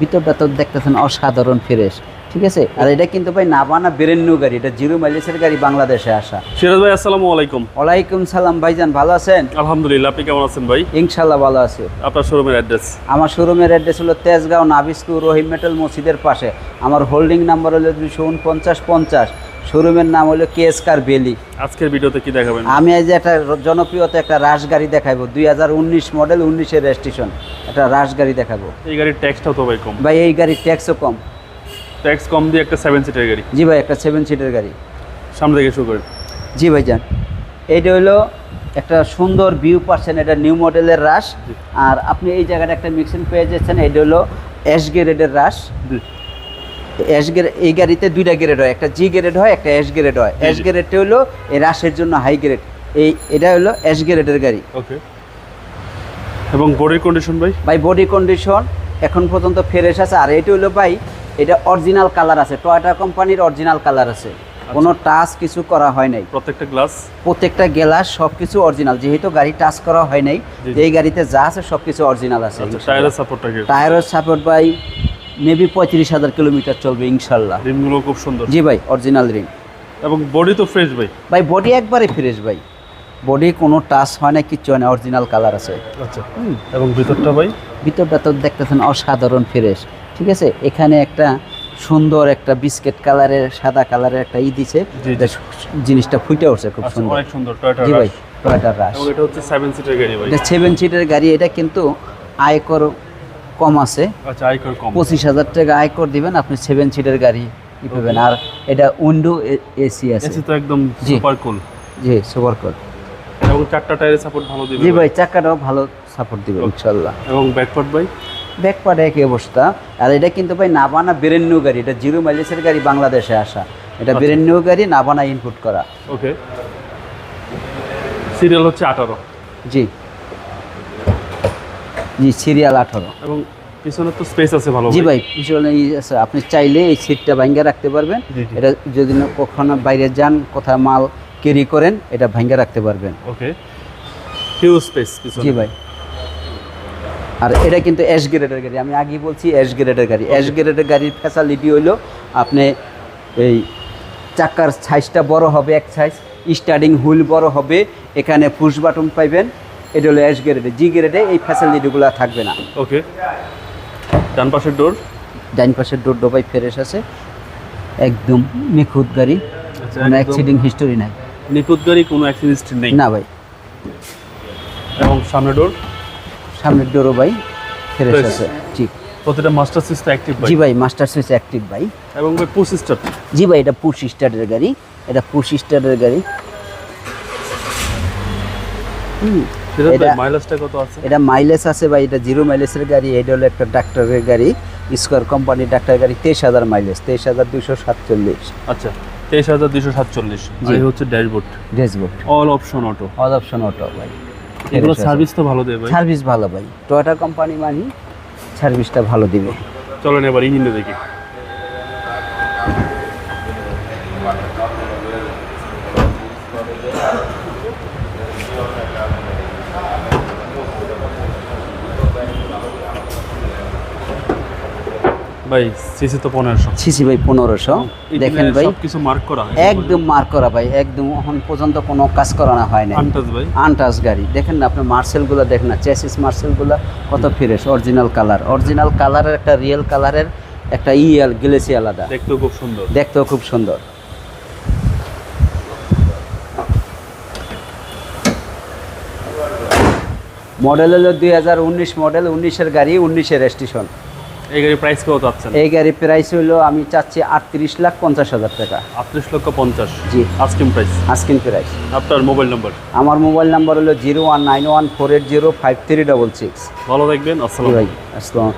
ভিতরটা তো দেখতেছেন অসাধারণ ফ্রেশ ঠিক আছে? আর এটা কিন্তু ভাই নাবানা বেরেন্নু গাড়ি এটা জিরো মাইলেজের গাড়ি বাংলাদেশে আসা। সিরাজ ভাই আসসালামু আলাইকুম। ওয়ালাইকুম সালাম ভাইজান ভালো আছেন? আলহামদুলিল্লাহ আপনি কেমন আছেন ভাই? ইনশাআল্লাহ ভালো আছি। আপনার শোরুমের অ্যাড্রেস আমার শোরুমের অ্যাড্রেস হলো তেজগাঁও নাবিস্কু রহিম মেটাল মসজিদের পাশে। আমার হোল্ডিং নাম্বার হলো দুশো উনপঞ্চাশ পঞ্চাশ। শোরুমের নাম হলো কেএসকার বেলি আজকের ভিডিওতে কি দেখাবেন? আমি এই যে একটা জনপ্রিয়তা একটা রাশ গাড়ি দেখাবো দুই হাজার উনিশ মডেল উনিশের রেজিস্ট্রেশন একটা রাশ গাড়ি দেখাবো। এই গাড়ির ট্যাক্সটাও তো ভাই কম। ভাই এই গাড়ির ট্যাক্সও কম। ট্যাক্স কম দিয়ে একটা সেভেন সিটের গাড়ি। জি ভাই একটা সেভেন সিটের গাড়ি। সামনে থেকে শুরু করেন। জি ভাই যান। এইটা হলো একটা সুন্দর ভিউ পাচ্ছেন এটা নিউ মডেলের রাশ। আর আপনি এই জায়গাটা একটা মিক্সিং পেয়ে যাচ্ছেন এটা হলো এস গ্রেডের রাশ। এস গ্রেড এই গাড়িতে দুইটা গ্রেড হয় একটা জি গ্রেড হয় একটা এস গ্রেড হয়। জি। গ্রেডটা হলো এই রাশের জন্য হাই গ্রেড এই এটা হলো এস গ্রেডের গাড়ি। ওকে এবং বডির কন্ডিশন ভাই? ভাই বডি কন্ডিশন এখন পর্যন্ত ফ্রেশ আছে। আর এটা হলো ভাই এটা অরিজিনাল কালার আছে। টয়টা কোম্পানির অরিজিনাল কালার আছে। কোনো টাচ কিছু করা হয় নাই। প্রত্যেকটা গ্লাস প্রত্যেকটা গ্লাস সব কিছু অরিজিনাল যেহেতু গাড়ি টাচ করা হয় নাই। এই গাড়িতে যা আছে সব কিছু অরিজিনাল আছে। আচ্ছা টায়ারের সাপোর্টটা কি? টায়ারের সাপোর্ট ভাই মেবি পঁয়ত্রিশ হাজার কিলোমিটার চলবে ইনশাল্লাহ। রিমগুলো খুব সুন্দর। জি ভাই অরিজিনাল রিং এবং বডি তো ফ্রেশ ভাই। ভাই বডি একবারে ফ্রেশ ভাই। বডি কোনো টাচ হয় না কিচ্ছু হয় না অরিজিনাল কালার আছে। আচ্ছা। এবং ভিতরটা ভাই? ভিতরটা তো দেখতেছেন অসাধারণ ফ্রেশ ঠিক আছে? এখানে একটা সুন্দর একটা বিস্কেট কালারের সাদা কালারের একটা ই দিছে। জিনিসটা ফুটে উঠছে খুব আচ্ছা সুন্দর। অনেক সুন্দর টয়টা জি ভাই টয়টার রাশ এটা হচ্ছে সেভেন সিটের গাড়ি ভাই। এটা সেভেন সিটের গাড়ি এটা কিন্তু আয়কর কম আছে। আচ্ছা পঁচিশ হাজার টাকা আয়কর দিবেন আপনি সেভেন সিটের গাড়ি পাবেন। আর এটা উইন্ডো এসি আছে। এসি তো একদম। সুপার কুল জি সুপার কোড এবং চারটা টায়ারের সাপোর্ট ভালো দিবে জি ভাই। চাকাটাও ভালো সাপোর্ট দিবে ইনশাল্লাহ। এবং ব্যাকপার্ট ভাই ব্যাক পার্টে একই অবস্থা। আর এটা কিন্তু ভাই নাবানা বেরেন্নু গাড়ি। এটা জিরো মাইলেজের গাড়ি বাংলাদেশে আসা। এটা আচ্ছা। বেরেন্নু গাড়ি নাবানা ইনপুট করা। ওকে সিরিয়াল হচ্ছে আঠারো। জি। জি সিরিয়াল আঠারো। এবং পিছনে তো স্পেস আছে ভালো জি ভাই। পিছনে আছে, আপনি চাইলে এই সিটটা ভাঙ্গা রাখতে পারবেন। এটা যদি কখনো বাইরে যান কোথাও মাল ক্যারি করেন এটা ভাঙ্গা রাখতে পারবেন। ওকে হিউজ স্পেস পিছনে। জি ভাই। আর এটা কিন্তু এস গ্রেডের গাড়ি আমি আগেই বলছি এস গ্রেডের গাড়ি। এস গ্রেডের গাড়ির ফ্যাসিলিটি হইল আপনি এই চাকার সাইজটা বড় হবে এক সাইজ স্টার্টিং হুইল বড় হবে এখানে পুশ বাটন পাইবেন। এটা হলো এস গ্রেডে জি গ্রেডে এই ফ্যাসিলিটিগুলো থাকবে না। ওকে ডান পাশের ডোর ডাইন পাশের ডোর ডোবাই ফ্রেশ আছে। একদম নিখুঁত গাড়ি। আচ্ছা, কোনো অ্যাক্সিডেন্ট হিস্টোরি নাই। নিখুঁত গাড়ি কোনো অ্যাক্সিডেন্ট নেই? না ভাই। এবং সামনে ডোর সামনের ডোরও ভাই ফ্রেশ আছে ঠিক প্রতিটা মাস্টার সিস্টেম অ্যাক্টিভ ভাই? জি ভাই মাস্টার সুইচ অ্যাক্টিভ ভাই। এবং ভাই পুশ স্টার্ট জি ভাই এটা পুশ স্টার্টের গাড়ি। এটা পুশ স্টার্টের গাড়ি। হুম। এটা- মাইলেজটা কত আছে? এটা মাইলেজ আছে ভাই এটা জিরো মাইলেজের গাড়ি এটা হলো একটা ডাক্তারের গাড়ি স্কোয়ার কোম্পানির ডাক্তার গাড়ি তেইশ হাজার মাইলেজ তেইশ হাজার দুশো সাতচল্লিশ। আচ্ছা তেইশ হাজার দুশো সাতচল্লিশ। এই হচ্ছে dashboard dashboard all option auto all option auto ভাই। এগুলো সার্ভিস তো ভালো দেবে সার্ভিস ভালো ভাই। টয়োটা কোম্পানি মানি সার্ভিসটা ভালো দিবে। চলেন এবার ইঞ্জিনে দেখি। ভাই সিসি তো পনেরোশো। সিসি ভাই পনেরোশো। দেখেন ভাই কিছু মার্ক করা একদম মার্ক করা ভাই একদম এখন পর্যন্ত কোনো কাজ করানো হয় না আনটাচ ভাই। আনটাচ গাড়ি। দেখেন না আপনার মার্সেলগুলো দেখেন না চেসিস মার্সেলগুলো কত ফ্রেশ অরিজিনাল কালার অরিজিনাল কালারের একটা রিয়েল কালারের একটা ইএল গ্লেসি আলাদা। দেখতেও খুব সুন্দর। দেখতেও খুব সুন্দর। মডেল হলো দুই হাজার উনিশ মডেল উনিশের গাড়ি উনিশের রেজিস্ট্রেশন এই গাড়ির প্রাইস কত চাচ্ছেন? এই গাড়ির প্রাইস হলো আমি চাচ্ছি আটত্রিশ লাখ পঞ্চাশ হাজার টাকা। আটত্রিশ লক্ষ পঞ্চাশ। জি। আস্কিং প্রাইস আস্কিন প্রাইস আপনার মোবাইল নাম্বার আমার মোবাইল নাম্বার হলো zero one nine one four eight zero five three double six. ভালো থাকবেন আসসালাম আসসালাম